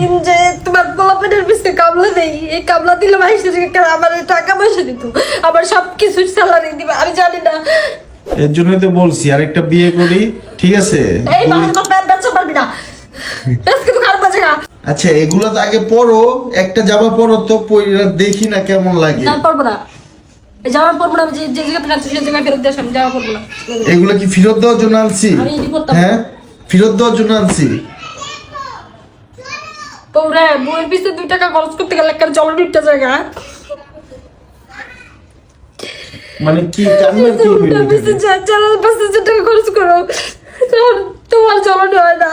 সারাদিন যে তোমার পোলাপেনের পিছনে কামলা দেই এই কামলা দিলে মাইসের আমার টাকা পয়সা দিত আবার সব কিছু স্যালারি দিবে আমি জানি না। এর জন্যই তো বলছি আরেকটা বিয়ে করি ঠিক আছে? এই পারবি না। আচ্ছা এগুলো তো আগে পরো একটা জামা পরো তো পইরা দেখি না কেমন লাগে। না পারব না। এই জামা পরবো না যে যে সেই জায়গায় ফেরত জামা পরবো না। এগুলো কি ফেরত দেওয়ার জন্য আনছি। হ্যাঁ? ফেরত দেওয়ার জন্য আনছি? পৌরা বইয়ের পিছনে দুই টাকা খরচ করতে গেলে একটা জল ডিপটা জায়গা মানে কি কান্নার কি পিছনে টাকা খরচ করো তোমার চলনে হয় না।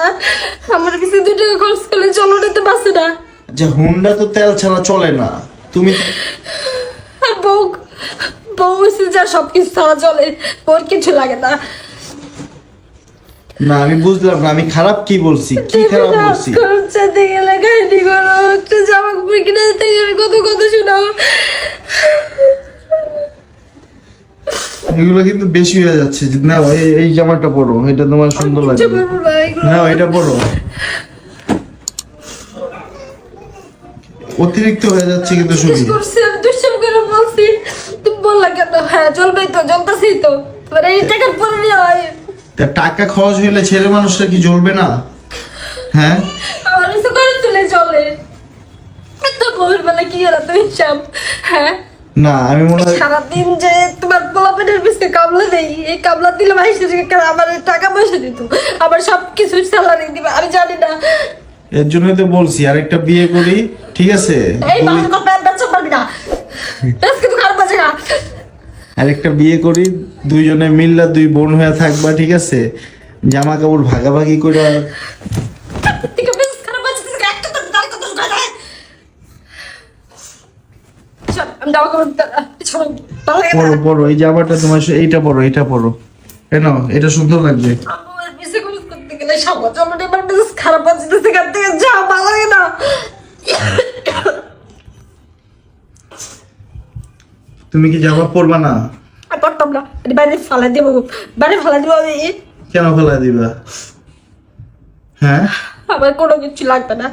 আমার পিছনে দুই টাকা খরচ করলে চলনেতে বাঁচে না। যে হুন্ডা তো তেল ছাড়া চলে না। তুমি আর বউ বউ যা সব কিছু ছাড়া চলে ওর কিছু লাগে না। না আমি বুঝলাম না আমি খারাপ কি বলছি কি খারাপ বলছি খরচ চাইতে গেলে কাহিনী করো একটু জামা কাপড় কিনে দিতে গেলে কত কত শোনাও এগুলো কিন্তু বেশি হয়ে যাচ্ছে না এই এই জামাটা পরো এটা তোমার সুন্দর লাগবে না, এটা পরো অতিরিক্ত হয়ে যাচ্ছে কিন্তু শুনি আমি করে বলছি। তুমি বললা কেন? হ্যাঁ, জ্বলবেই তো, জ্বলতাছেই তো। এবার এই টাকার পরে হয়। তা টাকা খরচ হইলে ছেলে মানুষটা কি জ্বলবে না হ্যাঁ আমার করে তুলে জ্বলে। বেলা কি? হ্যাঁ? না আমি মনে হয় সারাদিন যে তোমার পিছনে দেই এই কামলা দিলে আমার টাকা পয়সা দিত আবার সব কিছু স্যালারি দিবে আমি জানি না এর জন্যই তো বলছি আরেকটা বিয়ে করি ঠিক আছে এই তো পারবি না খারাপ না আরেকটা বিয়ে করি, দুইজনে মিল্লা দুই বোন হয়ে থাকবা, ঠিক আছে? জামা কাপড় ভাগাভাগি করে খারাপ আছে একটা না এই জামাটা তোমার পরো কেন এটা সুন্দর লাগবে। আমার পিছে খরচ করতে গেলে সবার জন্য এবার বেশ খারাপ আছে সেখান থেকে যা ভালো লাগে না তুমি কি জামা পরবা না? পারতাম না। বাইরে দেবো। বাইরে দেবো আমি। কেন ফেলা দিবা? হ্যাঁ? আমার কোনো কিছু লাগবে না।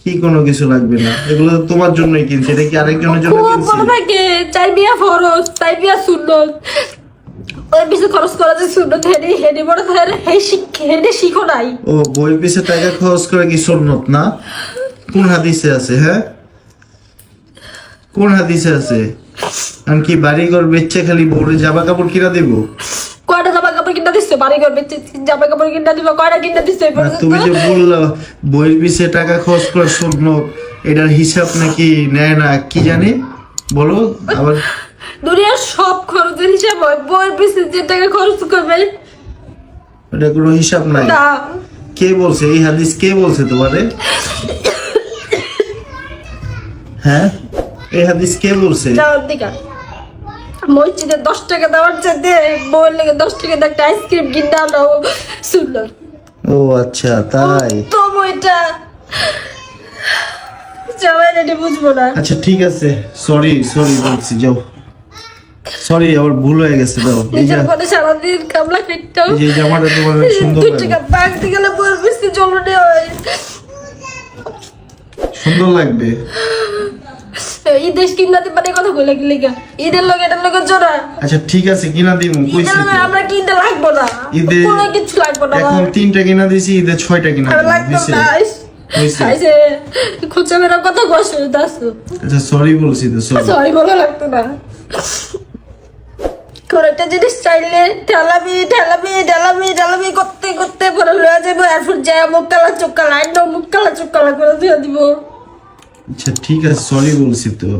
কি কোনো কিছু লাগবে না? এগুলো তো তোমার জন্যই কিনছি। এটা কি আরেকজনের জন্য কিনছি? বড় থাকে চাই বিয়া ফরজ চাই বিয়া শূন্য ওই পিছে খরচ করা যে শূন্য হেডে হেডে বড় থাকে হে শিখ হেডে শিখো নাই। ও বই পিছে টাকা খরচ করে কি সুন্নত না? কোন হাদিসে আছে হ্যাঁ? কোন হাদিসে আছে? আমি কি বাড়ি ঘর বেচছে খালি বড় জামা কাপড় কিনা দিব? কয়টা জামা কাপড় কিনা দিচ্ছে বাড়ি ঘর বেচে জামা কাপড় কিনা দিব কয়টা কিনা দিচ্ছে? তুমি যে বলল বইয়ের পিছে টাকা খরচ সুন্নত এটার হিসাব নাকি নেয় না কি জানি? বলো আবার। দুনিয়ার সব খরচের হিসাব হয় বইয়ের পিছে যে টাকা খরচ করবে। এটা কোনো হিসাব নাই। কে বলছে? এই হাদিস কে বলছে তোমারে? হ্যাঁ? এই হাদিস কে বলছে? মসজিদে দশ টাকা দেওয়ার চাইতে বইয়ের লেগে দশ টাকা দিয়ে একটা আইসক্রিম কিনে আনাও সুন্দর ও আচ্ছা তাই? তো বইটা জামাই রেডি বুঝব না। আচ্ছা ঠিক আছে। সরি সরি বলছি যাও। সরি আবার ভুল হয়ে গেছে দাও এই যা সারাদিন কামলা খেটতেও এই জামাটা তোমার সুন্দর লাগে। টাকা বাগতে গেলে পিছনে জ্বলনে হয় সুন্দর লাগবে। ঈদের কিনাতে কথা কইলে কি লেগা? ঈদের লগে এটার লগে জোড়া। আচ্ছা ঠিক আছে কিনা দিব কইছি। আমরা কিনতে লাগবো না। ঈদে- কোনো কিছু লাগবো না। এখন তিনটা কিনা দিছি ঈদে ছয়টা কিনা আর দিলাম, লাগতো হইছে? না হইছে? আইসে খুচা মেরা কথা কষ্ট দাসু আচ্ছা সরি বলছি তো সরি সরি বলা লাগতো না। কোন একটা জিনিস চাইলে ঠেলাবি ঠেলাবি ঠেলাবি ঠেলাবি করতে করতে পরে লয়ে যাব এরপর যায় মুখ কালা চোখ কালা একদম মুখ কালা চোখ কালা করে দিয়ে দিব। আচ্ছা ঠিক আছে সরি বলছি তো।